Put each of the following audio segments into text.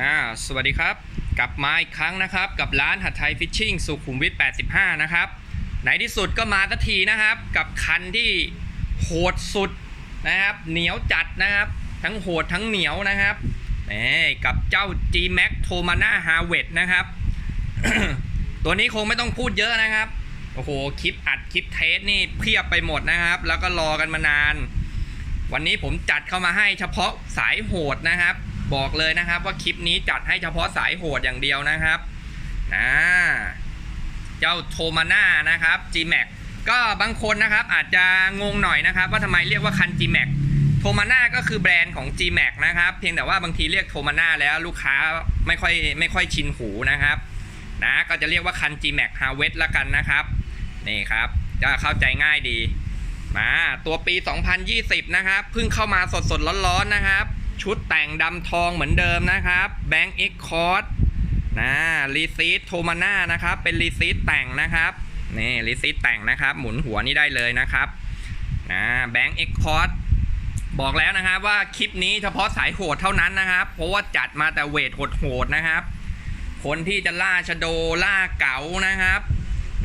อ่าสวัสดีครับ กลับมาอีกครั้งนะครับ กับร้านหัดไทยฟิชชิ่งสุขุมวิท 85 นะครับในที่สุดก็มาสักทีนะครับ กับคันที่โหดสุดนะครับ เหนียวจัดนะครับ ทั้งโหดทั้งเหนียวนะครับนี่กับเจ้า G Max t o m a n a Harvest นะครับ ตัวนี้คงไม่ต้องพูดเยอะนะครับ โอ้โห คลิปอัดคลิปเทสนี่เพียบไปหมดนะครับ แล้วก็รอกันมานาน วันนี้ผมจัดเข้ามาให้เฉพาะสายโหดนะครับ บอกเลยนะครับว่าคลิปนี้จัดให้เฉพาะสายโหดอย่างเดียวนะครับนะเจ้าโทมาน่านะครับ G-Max ก็บางคนนะครับอาจจะงงหน่อยนะครับ ว่าทำไมเรียกว่าคัน G-Max โทมาน่าก็คือแบรนด์ของ G-Max นะครับ เพียงแต่ว่าบางทีเรียกโทมาน่าแล้วลูกค้าไม่ค่อยไม่ค่อยชินหูนะครับนะก็จะเรียกว่าคัน G-Max Harvest ละกันนะครับนี่ครับจะเข้าใจง่ายดีมาตัวปี 2020 นะครับเพิ่งเข้ามาสดสดๆร้อนๆนะครับ ชุดแต่งดำทองเหมือนเดิมนะครับแบงก์เอ็กคอร์ดนะรีซีทโทมาน่านะครับ เป็นรีซีทแต่งนะครับนี่รีซีทแต่งนะครับ หมุนหัวนี่ได้เลยนะครับนะแบงก์เอ็กคอร์ดบอกแล้วนะครับว่าคลิปนี้เฉพาะสายโหดเท่านั้นนะครับ เพราะว่าจัดมาแต่เวทโหดๆนะครับ คนที่จะล่าชโดล่าเก๋านะครับ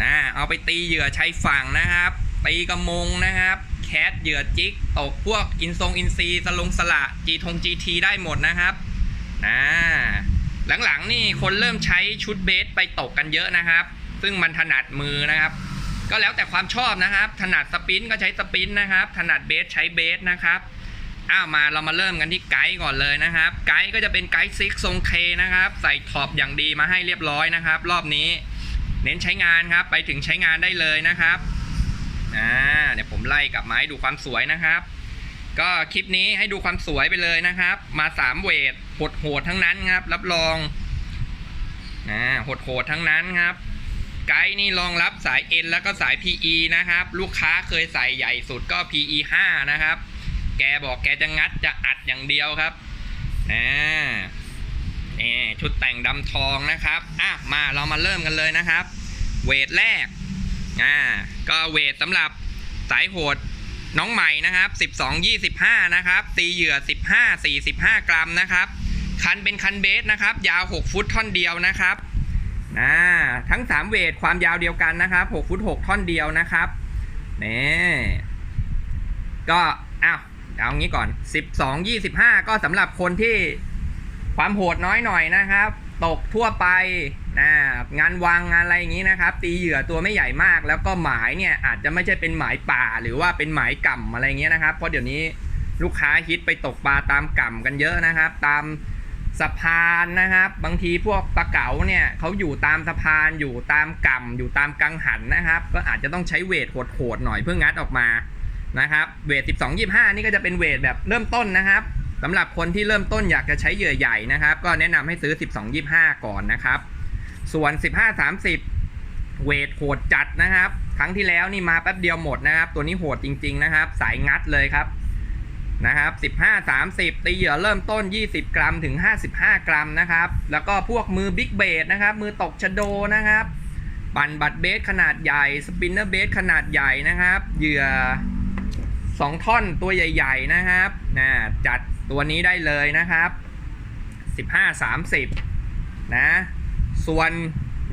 นะเอาไปตีเหยื่อใช้ฝั่งนะครับ ตีกระมงนะครับ คทเหยื่อจิกตกพวกอินทรงอินซีสลงสละจีทงจีทีได้หมดนะครับนะหลังๆนี่คนเริ่มใช้ชุดเบสไปตกกันเยอะนะครับ ซึ่งมันถนัดมือนะครับ ก็แล้วแต่ความชอบนะครับ ถนัดสปินก็ใช้สปินนะครับ ถนัดเบสใช้เบสนะครับอ้าวมาเรามาเริ่มกันที่ไกด์ก่อนเลยนะครับ ไกด์ก็จะเป็นไกด์ซิกทรงเคนะครับ ใส่ท็อปอย่างดีมาให้เรียบร้อยนะครับ รอบนี้ เน้นใช้งานครับ ไปถึงใช้งานได้เลยนะครับ อ่าเดี๋ยวผมไล่กลับมาให้ดูความสวยนะครับ ก็คลิปนี้ให้ดูความสวยไปเลยนะครับ มาสามเวทโหดโหดๆทั้งนั้นครับ รับรองอ่าโหดโหดๆทั้งนั้นครับ ไกด์นี่รองรับสาย N แล้วก็สาย PE นะครับ ลูกค้าเคยใส่ใหญ่สุดก็ PE 5 นะครับ แกบอกแกจะงัดจะอัดอย่างเดียวครับอ่านี่ชุดแต่งดำทองนะครับ อะ มาเรามาเริ่มกันเลยนะครับ เวทแรก อ่าก็เวทสำหรับสายโหดน้องใหม่นะครับ 12 25 นะครับ ตีเหยื่อ 15 45 กรัมนะครับ คันเป็นคันเบสนะครับ ยาว 6 ฟุตท่อนเดียวนะครับอ่าทั้ง 3 เวทความยาวเดียวกันนะครับ 6 ฟุต 6 ท่อนเดียวนะครับนี่ก็อ้าวเอางี้ก่อน 12 25 ก็สำหรับคนที่ความโหดน้อยหน่อยนะครับ ตกทั่วไป นะงานวางงานอะไรอย่างนี้นะครับ ตีเหยื่อตัวไม่ใหญ่มาก แล้วก็หมายเนี่ยอาจจะไม่ใช่เป็นหมายป่าหรือว่าเป็นหมายก่ำอะไรเงี้ยนะครับ เพราะเดี๋ยวนี้ลูกค้าฮิตไปตกปลาตามก่ำกันเยอะนะครับ ตามสะพานนะครับ บางทีพวกปลาเก๋าเนี่ยเขาอยู่ตามสะพานอยู่ตามก่ำอยู่ตามกังหันนะครับ ก็อาจจะต้องใช้เวทโหดๆหน่อยเพื่องัดออกมานะครับ เวท 12 25 นี่ก็จะเป็นเวทแบบเริ่มต้นนะครับสำหรับคนที่เริ่มต้นอยากจะใช้เหยื่อใหญ่นะครับ ก็แนะนำให้ซื้อ 12 25 ก่อนนะครับ ส่วน 15 30 เวทโหดจัดนะครับ ครั้งที่แล้วนี่มาแป๊บเดียวหมดนะครับ ตัวนี้โหดจริง ๆ นะครับ สายงัดเลยครับนะครับ15 30 ตีเหยื่อเริ่มต้น 20 กรัมถึง 55 กรัมนะครับ แล้วก็พวกมือบิ๊กเบสนะครับ มือตกชะโดนะครับ ปั่นบัตเบสขนาดใหญ่ สปินเนอร์เบสขนาดใหญ่นะครับ เหยื่อ 2 ท่อนตัวใหญ่ ๆ นะครับนะจัดตัวนี้ได้เลยนะครับ 15 30 นะ ส่วน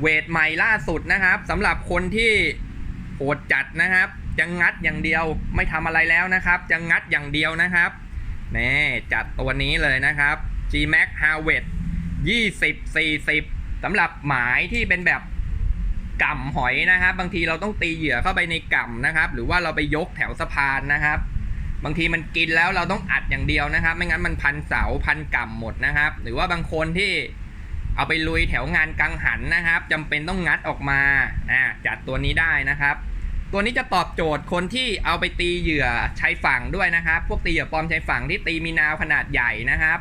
เวทใหม่ล่าสุดนะครับสำหรับคนที่โหดจัดนะครับจะงัดอย่างเดียวไม่ทำอะไรแล้วนะครับจะงัดอย่างเดียวนะครับนี่จัดตัวนี้เลยนะครับ G Max HARVEST 20 40สำหรับหมายที่เป็นแบบก่ำหอยนะครับ บางทีเราต้องตีเหยื่อเข้าไปในก่ำนะครับ หรือว่าเราไปยกแถวสะพานนะครับ บางทีมันกินแล้วเราต้องอัดอย่างเดียวนะครับ ไม่งั้นมันพันเสาพันก่ำหมดนะครับ หรือว่าบางคนที่ เอาไปลุยแถวงานกังหันนะครับจำเป็นต้องงัดออกมาอ่าจัดตัวนี้ได้นะครับ ตัวนี้จะตอบโจทย์คนที่เอาไปตีเหยื่อชายฝั่งด้วยนะครับ พวกตีเหยื่อปลอมชายฝั่งที่ตีมีนาวขนาดใหญ่นะครับ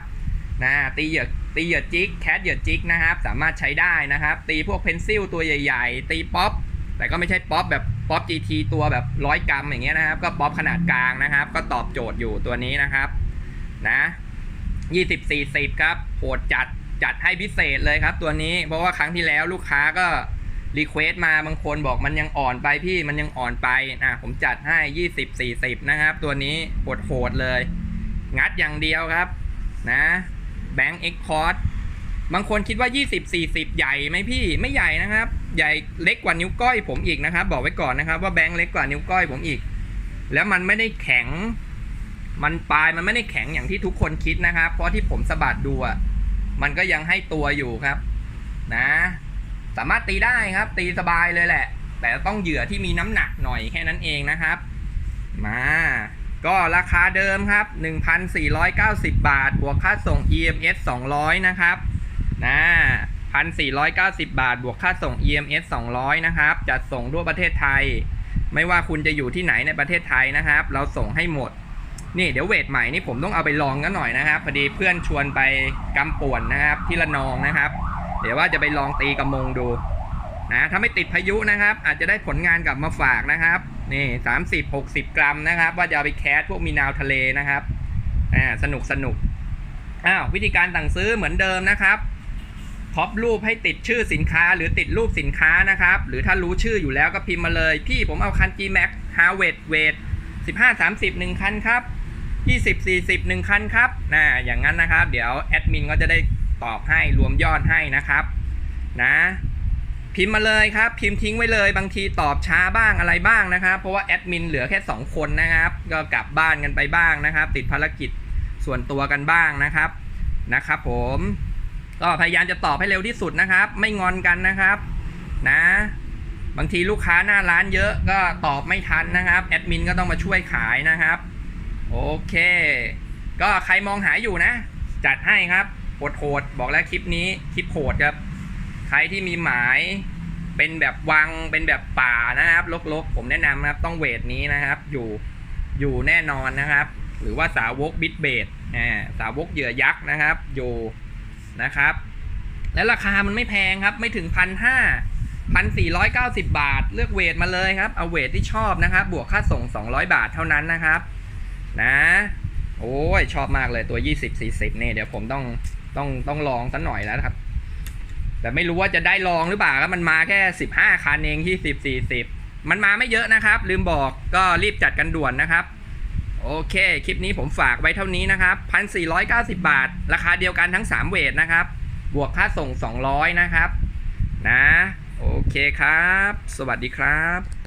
นะตีเหยื่อตีเหยื่อจิกแคทเหยื่อจิกนะครับ สามารถใช้ได้นะครับ ตีพวกเพนซิลตัวใหญ่ ๆ ตีป๊อปแต่ก็ไม่ใช่ป๊อปแบบป๊อป GT ตัวแบบร้อยกรัมอย่างเงี้ยนะครับ ก็ป๊อปขนาดกลางนะครับ ก็ตอบโจทย์อยู่ตัวนี้นะครับนะ20 40 ครับโหดจัด จัดให้พิเศษเลยครับ ตัวนี้เพราะว่าครั้งที่แล้วลูกค้าก็รีเควสต์มาบางคนบอกมันยังอ่อนไปพี่มันยังอ่อนไปอะผมจัดให้ 20 40 นะครับ ตัวนี้โหดโหดเลย งัดอย่างเดียวครับนะแบงก์เอ็กคอร์ดบางคนคิดว่า 20 40 ใหญ่ไหมพี่ไม่ใหญ่นะครับ ใหญ่เล็กกว่านิ้วก้อยผมอีกนะครับ บอกไว้ก่อนนะครับ ว่าแบงค์เล็กกว่านิ้วก้อยผมอีก แล้วมันไม่ได้แข็ง มันปลายมันไม่ได้แข็งอย่างที่ทุกคนคิดนะครับ เพราะที่ผมสะบัดดูอะ มันก็ยังให้ตัวอยู่ครับ นะ สามารถตีได้ครับ ตีสบายเลยแหละ แต่ต้องเหยื่อที่มีน้ำหนักหน่อยแค่นั้นเองนะครับ มา ก็ราคาเดิมครับ 1,490 บาท บวกค่าส่ง EMS 200 นะครับ นะ1,490 บาท บวกค่าส่ง EMS 200 นะครับ จัดส่งทั่วประเทศไทย ไม่ว่าคุณจะอยู่ที่ไหนในประเทศไทยนะครับ เราส่งให้หมด นี่เดี๋ยวเวทใหม่นี่ผมต้องเอาไปลองกันหน่อยนะครับพอดีเพื่อนชวนไปกำป่วนนะครับที่ละนองนะครับ เดี๋ยวว่าจะไปลองตีกระมงดูนะถ้าไม่ติดพายุนะครับ อาจจะได้ผลงานกลับมาฝากนะครับนี่สามสิบหกสิบกรัมนะครับ ว่าจะเอาไปแคสพวกมีนาวทะเลนะครับอ่าสนุกสนุกอ้าววิธีการสั่งซื้อเหมือนเดิมนะครับท็อปรูปให้ติดชื่อสินค้าหรือติดรูปสินค้านะครับ หรือถ้ารู้ชื่ออยู่แล้วก็พิมพ์มาเลย พี่ผมเอาคัน G Max h a r v e t w e i g h สิบห้าสามสิบหนึ่งคันครับ ยี่สิบสี่สิบหนึ่งคันครับนะอย่างนั้นนะครับ เดี๋ยวแอดมินก็จะได้ตอบให้รวมยอดให้นะครับ นะ พิมพ์มาเลยครับ พิมพ์ทิ้งไว้เลยบางทีตอบช้าบ้างอะไรบ้างนะครับ เพราะว่าแอดมินเหลือแค่ 2 คนนะครับ ก็กลับบ้านกันไปบ้างนะครับ ติดภารกิจส่วนตัวกันบ้างนะครับนะครับผมก็พยายามจะตอบให้เร็วที่สุดนะครับ ไม่งอนกันนะครับ นะ บางทีลูกค้าหน้าร้านเยอะก็ตอบไม่ทันนะครับแอดมินก็ต้องมาช่วยขายนะครับ โอเค ก็ใครมองหาอยู่นะ จัดให้ครับโหดๆบอกแล้วคลิปนี้คลิปโหดครับ ใครที่มีหมายเป็นแบบวังเป็นแบบป่านะครับลกๆ ผมแนะนำนะครับต้องเวทนี้นะครับ อยู่อยู่แน่นอนนะครับ หรือว่าสาวกบิทเบดอ่าสาวกเหยื่อยักษ์นะครับ อยู่นะครับ และราคามันไม่แพงครับ ไม่ถึงพันห้าพันสี่ร้อยเก้าสิบบาท เลือกเวทมาเลยครับ เอาเวทที่ชอบนะครับ บวกค่าส่ง200บาทเท่านั้นนะครับ นะ โอ้ยชอบมากเลยตัว 20 40เนี่ยเดี๋ยวผมต้องต้องต้องลองสักหน่อยแล้วครับ แต่ไม่รู้ว่าจะได้ลองหรือเปล่าครับมันมาแค่ 15 คันเองที่10 40 มันมาไม่เยอะนะครับ ลืมบอกก็รีบจัดกันด่วนนะครับ โอเค คลิปนี้ผมฝากไว้เท่านี้นะครับ 1,490 บาท ราคาเดียวกันทั้ง 3 เวทนะครับ บวกค่าส่ง 200 นะครับ นะ โอเคครับ สวัสดีครับ